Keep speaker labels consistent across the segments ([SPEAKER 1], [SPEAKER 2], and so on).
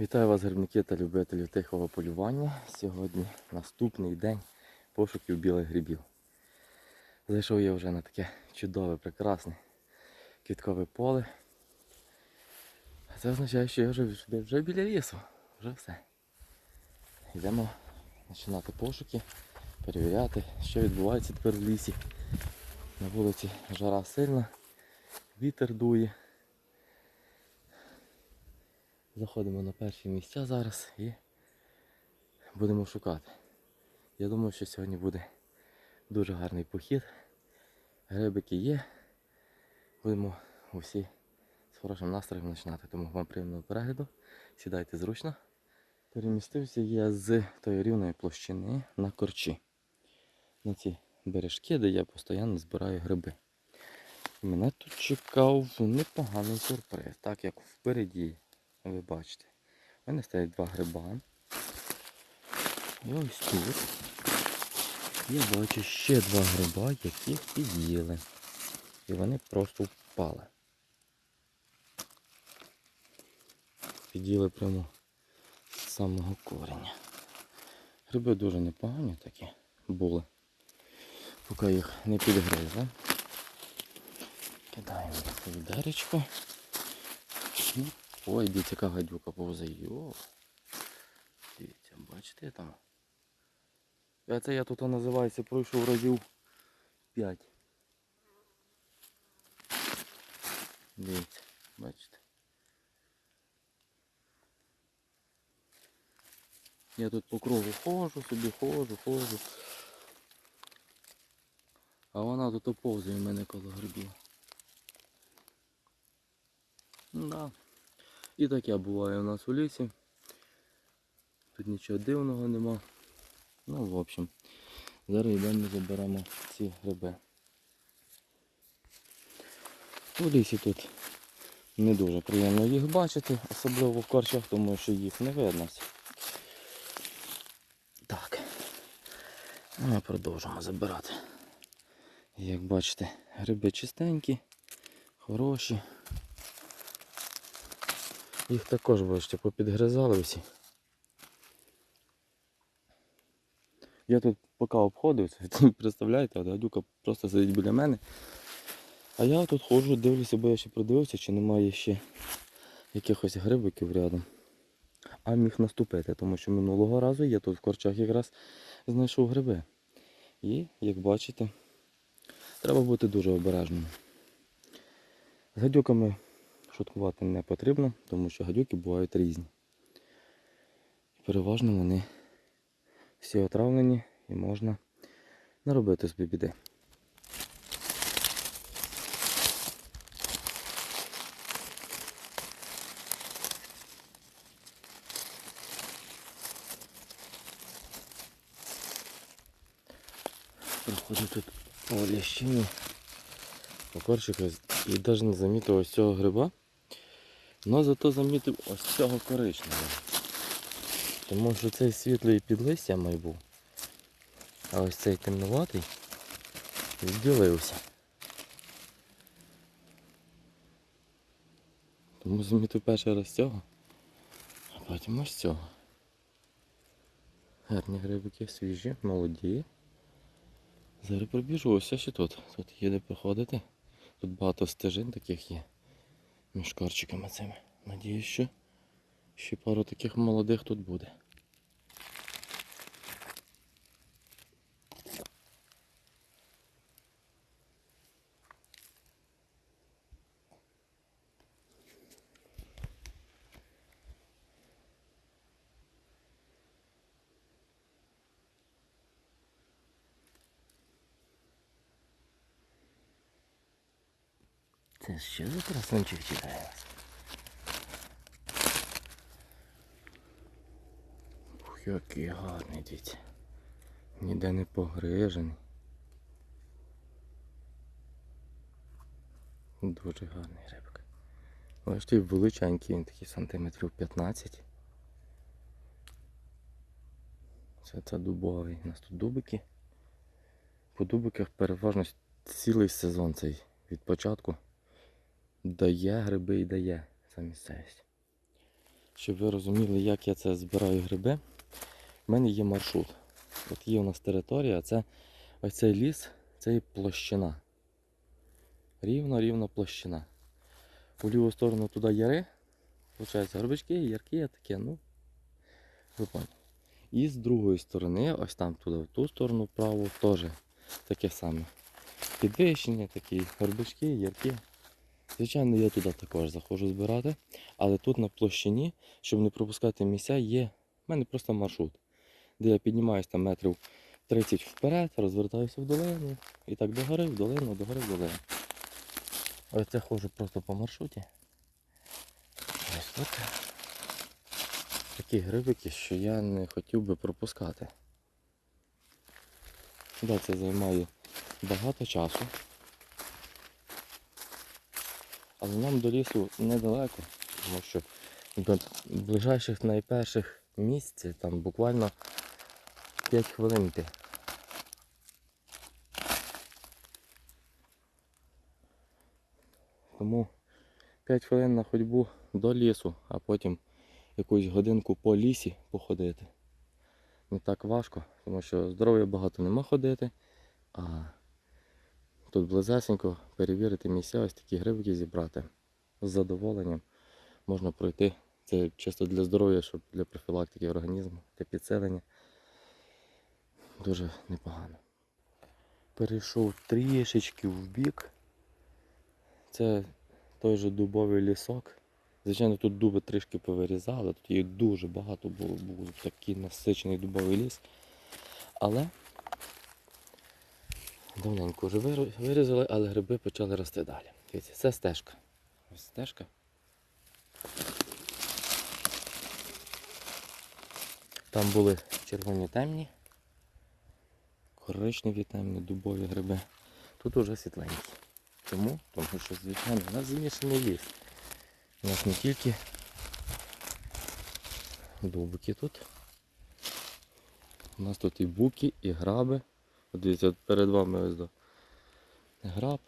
[SPEAKER 1] Вітаю вас, грибники та любителі тихого полювання. Сьогодні наступний день пошуків білих грибів. Зайшов я вже на таке чудове, прекрасне квіткове поле. Це означає, що я вже, вже біля лісу. Вже все. Йдемо починати пошуки, перевіряти, що відбувається тепер в лісі. На вулиці жара сильна, вітер дує. Заходимо на перші місця зараз і будемо шукати. Я думаю, що сьогодні буде дуже гарний похід. Грибики є. Будемо усі з хорошим настроєм починати, тому вам приємного перегляду. Сідайте зручно. Перемістився я з тої рівної площини на корчі. На ці бережки, де я постійно збираю гриби. Мене тут чекав непоганий сюрприз, так як впереді ви бачите. У мене стоять два гриба. І ось тут я бачу ще два гриба, яких під'їли. І вони просто впали. Під'їли прямо з самого кореня. Гриби дуже непогані такі були. Поки їх не підгризли. Кидаємо у відеречко. Ой, дивіться, яка гадюка повзе. Йо. Дивіться, бачите там? Це я тут називається пройшов разів 5. Дивіться, бачите. Я тут по кругу ходжу, собі ходжу, ходжу. А вона тут оповзує мене коло грибів. Да. І таке буває у нас у лісі. Тут нічого дивного нема. Ну, в общем, зараз йдемо заберемо ці гриби. У лісі тут не дуже приємно їх бачити, особливо в корчах, тому що їх не видно. Так. Ми продовжимо забирати. Як бачите, гриби чистенькі, хороші. Їх також, бачите, попідгризали всі. Я тут поки обходив, це, представляєте, гадюка просто сидить біля мене. А я тут ходжу, дивлюся, бо я ще продивився, чи немає ще якихось грибиків рядом. А міг наступити, тому що минулого разу я тут в корчах якраз знайшов гриби. І, як бачите, треба бути дуже обережним. З гадюками шуткувати не потрібно, тому що гадюки бувають різні. Переважно вони всі отравлені і можна наробити собі біди. Проходжу тут по лящині, по корчиках і навіть не замітив ось цього гриба. Но зато замітив ось цього коричневого. Тому що цей світлий під листям май був. А ось цей темнуватий відділився. Тому замітив перший раз цього, а потім ось цього. Гарні грибики, свіжі, молоді. Зараз пробіжу ось ще тут. Тут є де проходити. Тут багато стежин таких є між корчиками цими. Надіюсь, що ще пару таких молодих тут буде. Це що за красунчик вас? Ух, який гарний діть. Ніде не погрижений. Дуже гарний рибка. Бачите, величенький, він такий сантиметрів 15. Це це дубовий. У нас тут дубики. По дубиках переважно цілий сезон цей від початку дає гриби і дає ця місцевість. щоб ви розуміли, як я це збираю гриби. У мене є маршрут. От є у нас територія, це ось ліс, це є площина. Рівно-рівно площина. У ліву сторону туди яри. Получається, горбички, ярки таке, ну. Ви. І з другої сторони, ось там туди, в ту сторону вправо, теж таке саме. Підвищення, такі горбички, ярки. Звичайно, я туди також заходжу збирати, але тут на площині, щоб не пропускати місця, є в мене просто маршрут, де я піднімаюся там метрів 30 вперед, розвертаюся в долину і так догори, в долину, догори, в долину. Ось я ходжу просто по маршруті. Ось тут такі грибики, що я не хотів би пропускати. Да, це займає багато часу. Але нам до лісу недалеко, тому що до ближайших найперших місць там буквально 5 хвилин йти. Тому 5 хвилин на ходьбу до лісу, а потім якусь годинку по лісі походити. Не так важко, тому що здоров'я багато нема ходити, а тут близесенько перевірити місця, ось такі грибки зібрати. З задоволенням можна пройти. Це чисто для здоров'я, щоб для профілактики організму, для підсилення. Дуже непогано. Перейшов трішечки в бік. Це той же дубовий лісок. Звичайно, тут дуби трішки повирізали, тут їх дуже багато було, був такий насичений дубовий ліс. Але давненько вже вирізали, але гриби почали рости далі. Дивіться, це стежка. Ось стежка. Там були червоні темні, коричневі темні, дубові гриби. Тут уже світленькі. Чому? Тому що, звичайно, у нас змішаний ліс. У нас не тільки дубики тут. У нас тут і буки, і граби. От дивіться, перед вами ось до граб.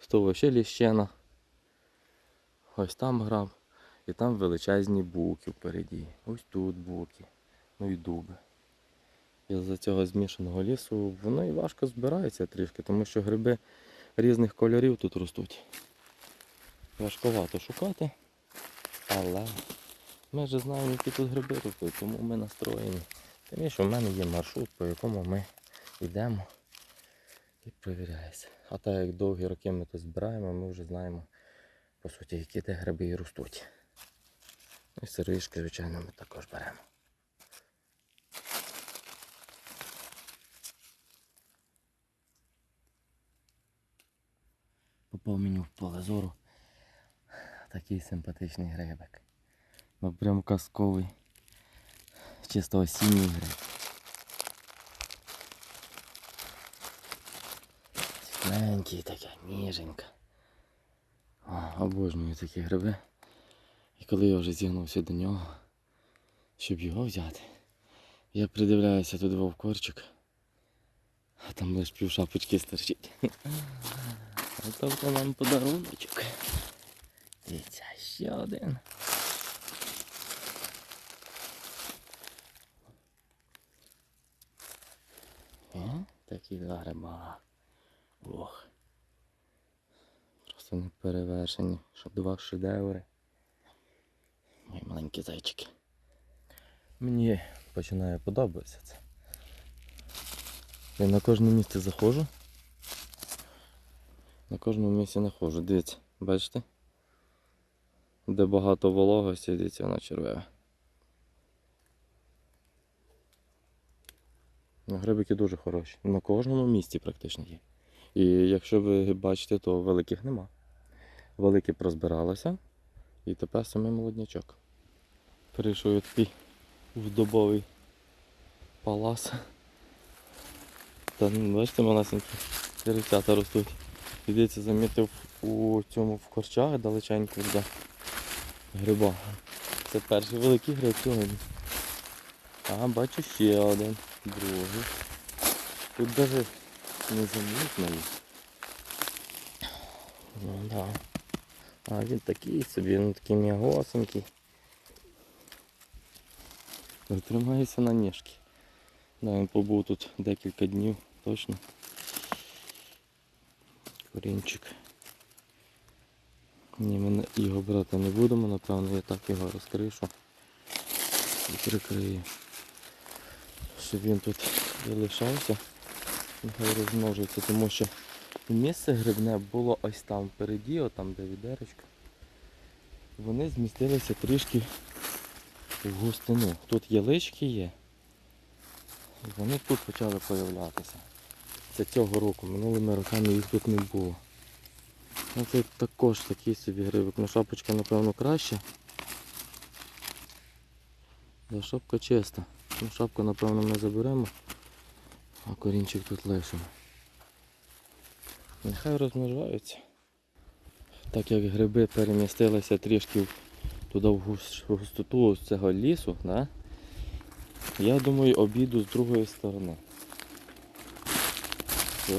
[SPEAKER 1] З того ще ліщена. Ось там граб. І там величезні буки впереді. Ось тут буки. Ну і дуби. І за цього змішаного лісу воно і важко збирається трішки, тому що гриби різних кольорів тут ростуть. Важковато шукати, але ми вже знаємо, які тут гриби ростуть, тому ми настроєні. Тим більше в мене є маршрут, по якому ми йдемо і перевіряється. А так як довгі роки ми тут збираємо, ми вже знаємо, по суті, які де гриби і ростуть. І сиришки, звичайно, ми також беремо. Попав мені в поле зору такий симпатичний грибик. Ну прям казковий. Чисто осінній гриб. Світленький така, ніженька. О, обожнюю такі гриби. І коли я вже зігнувся до нього, щоб його взяти, я придивляюся тут вовкорчик, а там лише пів шапочки стерчить. А тобто нам подаруночок. Дивіться, ще один. О, такі два гриба. Ох. Просто не перевершені. Що два шедеври. Мої маленькі зайчики. Мені починає подобатися це. Я на кожне місце заходжу. На кожному місці не ходжу. Дивіться, бачите? Де багато вологості, дивіться, вона червива. Ну, Грибики дуже хороші. На кожному місці практично є. І якщо ви бачите, то великих нема. Великі прозбиралися. І тепер саме молоднячок. Перейшов такий в дубовий палас. Та ну, бачите, малесенькі деревцята ростуть. Дивіться, замітив у цьому в корчах далеченько де гриба. Це перший великий гриб сьогодні. А, бачу ще один, другий. Тут навіть не. Ну да. А він такий собі, він такий м'ягосенький. Тримаюся на ніжки. Да, він побув тут декілька днів точно. Корінчик. Ні, ми його брати не будемо, напевно, я так його розкришу і прикрию. Щоб він тут залишався, нехай розмножується, тому що місце грибне було ось там впереді, от там де відеречко. Вони змістилися трішки в густину. Тут ялички є. Вони тут почали появлятися. Це цього року, минулими роками їх тут не було. Ну це також такий собі грибик. Ну шапочка напевно краще. Шапка чиста. Ну, шапку напевно ми заберемо, а корінчик тут лишимо. Нехай розмножаються. Так як гриби перемістилися трішки туди в густоту з цього лісу, да? я думаю обійду з другої сторони.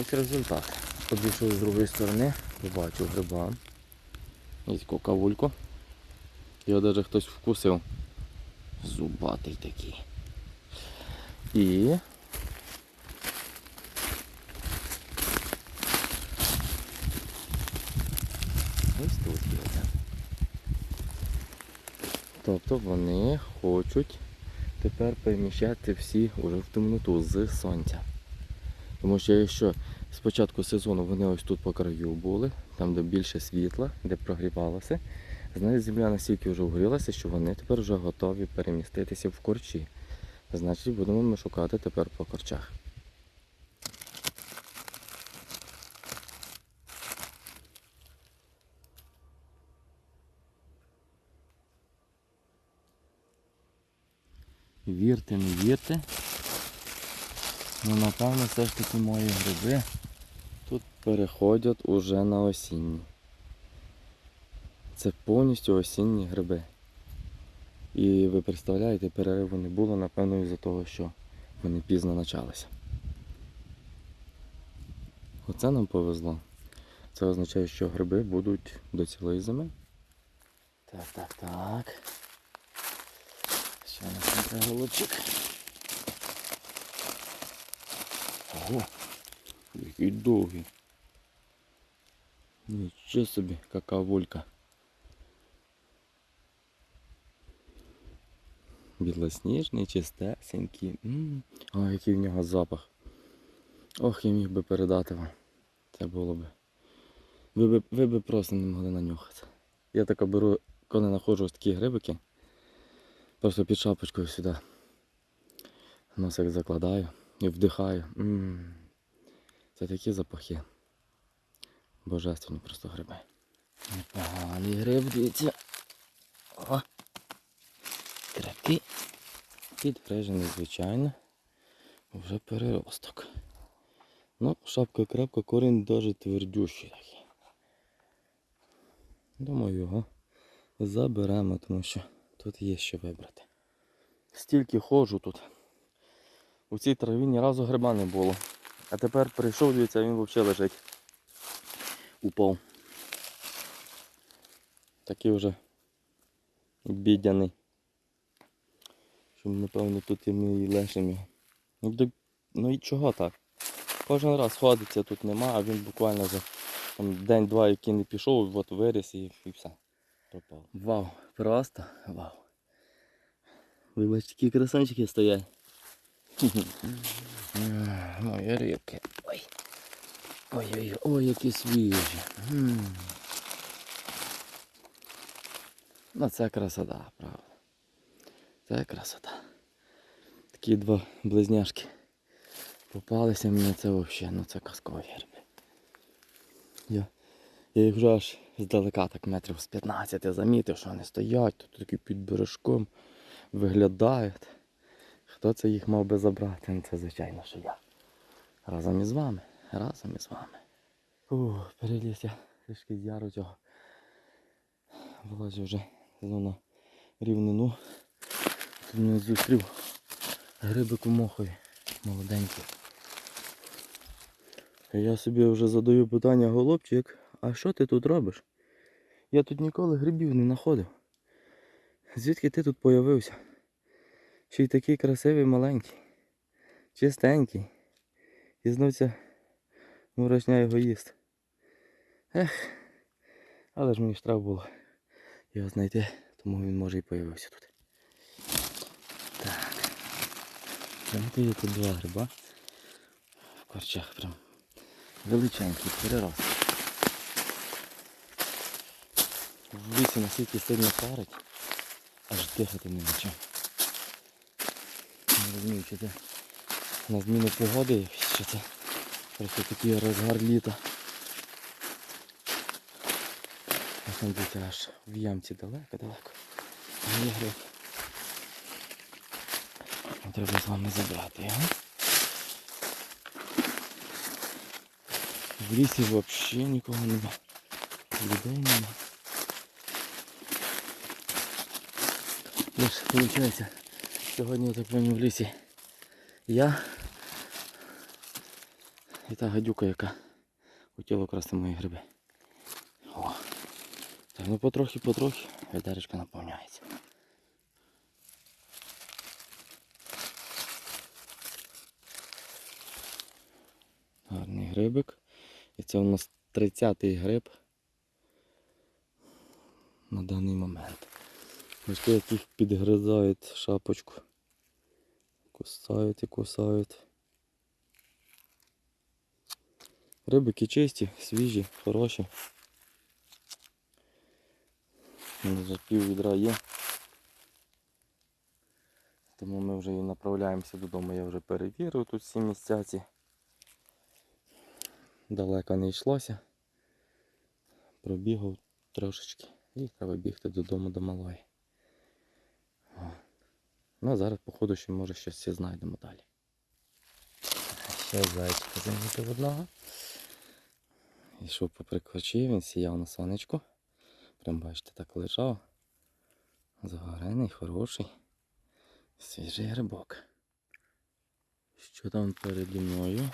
[SPEAKER 1] Ось результат. Обійшов з другої сторони, побачив гриба. Ось таку кавульку. Його навіть хтось вкусив. Зубатий такий. І ось тут є. Тобто вони хочуть тепер переміщати всі уже в темноту з сонця. Тому що якщо з початку сезону вони ось тут по краю були, там де більше світла, де прогрівалося, значить земля настільки вже вгрілася, що вони тепер вже готові переміститися в корчі. Значить, будемо ми шукати тепер по корчах. Вірте, не вірте. Ну, напевно, все ж таки мої гриби тут переходять уже на осінні. Це повністю осінні гриби. І ви представляєте, перериву не було, напевно, із-за того, що вони пізно почалися. Оце нам повезло. Це означає, що гриби будуть до цілої зими. Так, так, так. Ще у нас там той голубчик. Ого, який довгий. Нічого собі, какавулька. Білосніжний, чистесенький. М, О, який в нього запах. Ох, я міг би передати вам. Це було би. Ви би просто не могли нанюхати. Я тако беру, коли знаходжу ось такі грибики, просто під шапочкою сюди. Носик закладаю і вдихаю. М, Це такі запахи. Божественні просто гриби. Непоганий гриб, дивіться. О! Крепкий. Підгрижений, звичайно. Вже переросток. Ну, шапка крепка, корінь дуже твердющий такий. Думаю, його заберемо, тому що тут є що вибрати. Стільки ходжу тут. У цій траві ні разу гриба не було. А тепер прийшов, дивіться, він взагалі лежить. Упав. Такий вже бідяний. Що напевно тут і ми і лишимо його. Ну, ну і чого так? Кожен раз ходиться, тут нема, а він буквально за день-два, який не пішов, от виріс і, і все. Пропав. Вау, просто вау. Ви бачите, які красавчики стоять. Мої рибки. Ой. Ой-ой-ой, ой, які свіжі. Ну це красота, правда. Це красота. Такі два близняшки. Попалися мені це взагалі, ну це казкові я їх вже аж здалека, так метрів з 15 я замітив, що вони стоять, тут такі під бережком виглядають. Хто це їх мав би забрати? Ну це звичайно, що я. Разом із вами. Разом із вами. Ух, переліз я трішки з яру цього. Вилазю вже на рівнину. Тут мене зустрів грибик у мохові. Молоденький. Я собі вже задаю питання, голубчик, а що ти тут робиш? Я тут ніколи грибів не знаходив. Звідки ти тут появився? Ще й такий красивий маленький, чистенький. І знов ця мурашня його їсть. Ех, але ж мені треба було його знайти, тому він може і появився тут. Так. Прям тут два гриба. В корчах прям величенький перерос. В лісі настільки сильно парить, аж дихати нема чим. Не розумію, чи це на зміну погоди чи це просто такий розгар літа. А там десь аж в ямці далеко-далеко. Є гриб. Треба з вами забрати його. В лісі взагалі нікого нема. Людей нема. Лиш, виходить, сьогодні я так поняв в лісі. Я і та гадюка, яка хотіла красти мої гриби. О. Так, ну потрохи-потрохи ведеречка наповняється. Гарний грибик. І це у нас 30-й гриб на даний момент. Ось їх підгризають шапочку. Кусають і кусають. Рибики чисті, свіжі, хороші. За пів відра є. Тому ми вже і направляємося додому. Я вже перевірив тут всі місця ці. Далеко не йшлося. Пробігав трошечки. І треба бігти додому до малої. Ну а зараз, походу, ще може щось ще знайдемо далі. Ще зайчика замітив одного. Йшов попри корчі, він сіяв на сонечку. Прям бачите, так лежав. Загорений, хороший. Свіжий грибок. Що там переді мною?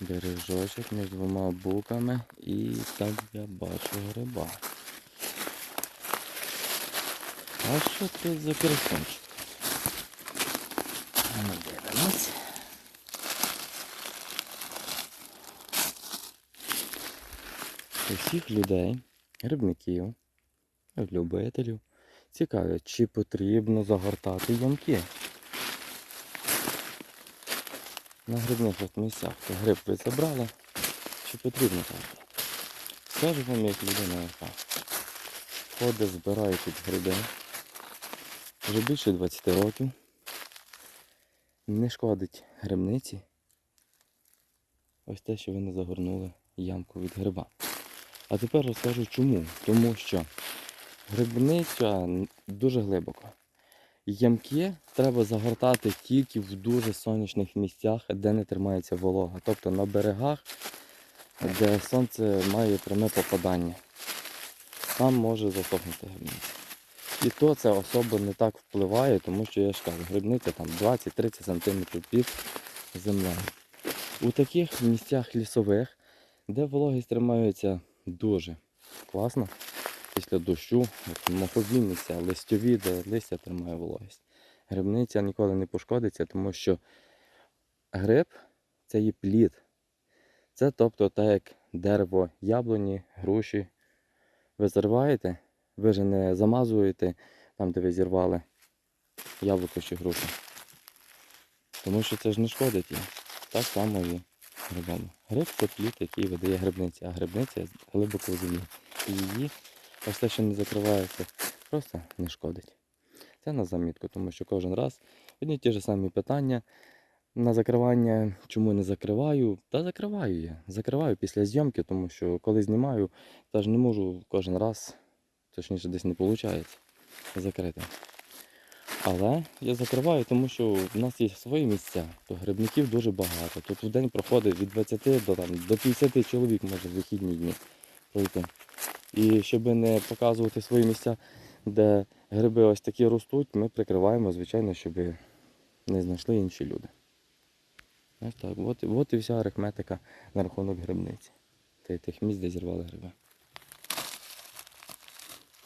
[SPEAKER 1] Бережочок між двома буками і там я бачу гриба. А що тут за красунчик? А ну дивимось. Усіх людей, грибників, любителів цікавить, чи потрібно загортати ямки. На грибних місцях. То гриб ви забрали, чи потрібно загортати. Скажу вам, як людина, яка ходить, збирає тут гриби. Вже більше 20 років. Не шкодить грибниці. Ось те, що ви не загорнули ямку від гриба. А тепер розкажу чому. Тому що грибниця дуже глибоко. Ямки треба загортати тільки в дуже сонячних місцях, де не тримається волога. Тобто на берегах, де сонце має пряме попадання. Там може засохнути грибниця. І то це особо не так впливає, тому що я ж кажу, грибниця там 20-30 см під землею. У таких місцях лісових, де вологість тримається дуже класно, після дощу, місця, листові, де листя тримає вологість. Грибниця ніколи не пошкодиться, тому що гриб це є плід. Це тобто так як дерево яблуні, груші. Ви зриваєте, ви ж не замазуєте там, де ви зірвали яблуко чи грушу. Тому що це ж не шкодить їм. Так само і грибами. Гриб це плід, який видає грибниця, а грибниця глибоко в землі. І її ось те, що не закривається, просто не шкодить. Це на замітку, тому що кожен раз одні ті ж самі питання. На закривання чому не закриваю? Та закриваю я. Закриваю після зйомки, тому що коли знімаю, та ж не можу кожен раз, точніше десь не виходить закрити. Але я закриваю, тому що в нас є свої місця, то грибників дуже багато. Тут в день проходить від 20 до, там, до 50 чоловік може в вихідні дні пройти. І щоб не показувати свої місця, де гриби ось такі ростуть, ми прикриваємо, звичайно, щоб не знайшли інші люди. Ось так. От, от і вся арифметика на рахунок грибниці. Та й тих місць, де зірвали гриби.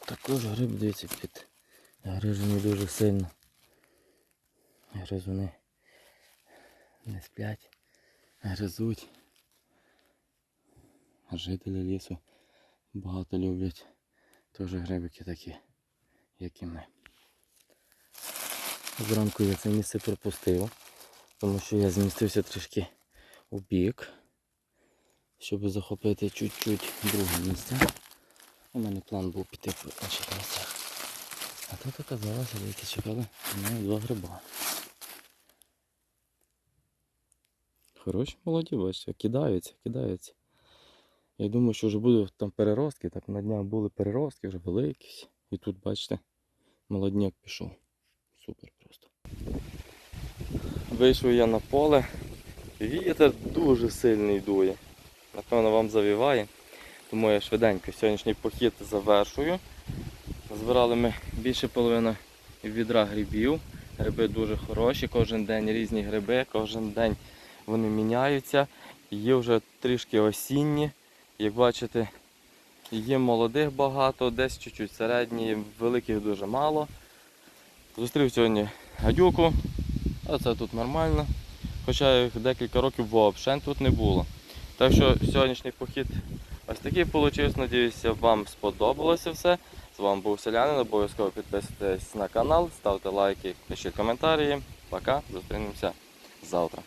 [SPEAKER 1] Також гриб дивіться під грижені дуже сильно. Гризуни не сплять, гризуть. Жителі лісу багато люблять теж грибики такі, як і ми. Зранку я це місце пропустив, тому що я змістився трішки у бік, щоб захопити чуть-чуть друге місце. У мене план був піти по інших місцях. А тут оказалося, деякі чекали на мене два гриба. Хороші молоді, бачите, кидаються, кидаються. Я думаю, що вже будуть там переростки, так на днях були переростки, вже великі. І тут, бачите, молодняк пішов. Супер просто. Вийшов я на поле. Вітер дуже сильний дує. Напевно, вам завіває. Тому я швиденько сьогоднішній похід завершую. Збирали ми більше половини відра грибів. Гриби дуже хороші, кожен день різні гриби, кожен день вони міняються. Є вже трішки осінні. Як бачите, є молодих багато, десь чуть-чуть середні, великих дуже мало. Зустрів сьогодні гадюку, а це тут нормально. Хоча їх декілька років взагалі тут не було. Так що сьогоднішній похід ось такий вийшов. Надіюся, вам сподобалося все. З вами був Селянин. Обов'язково підписуйтесь на канал, ставте лайки, пишіть коментарі. Пока, зустрінемося завтра.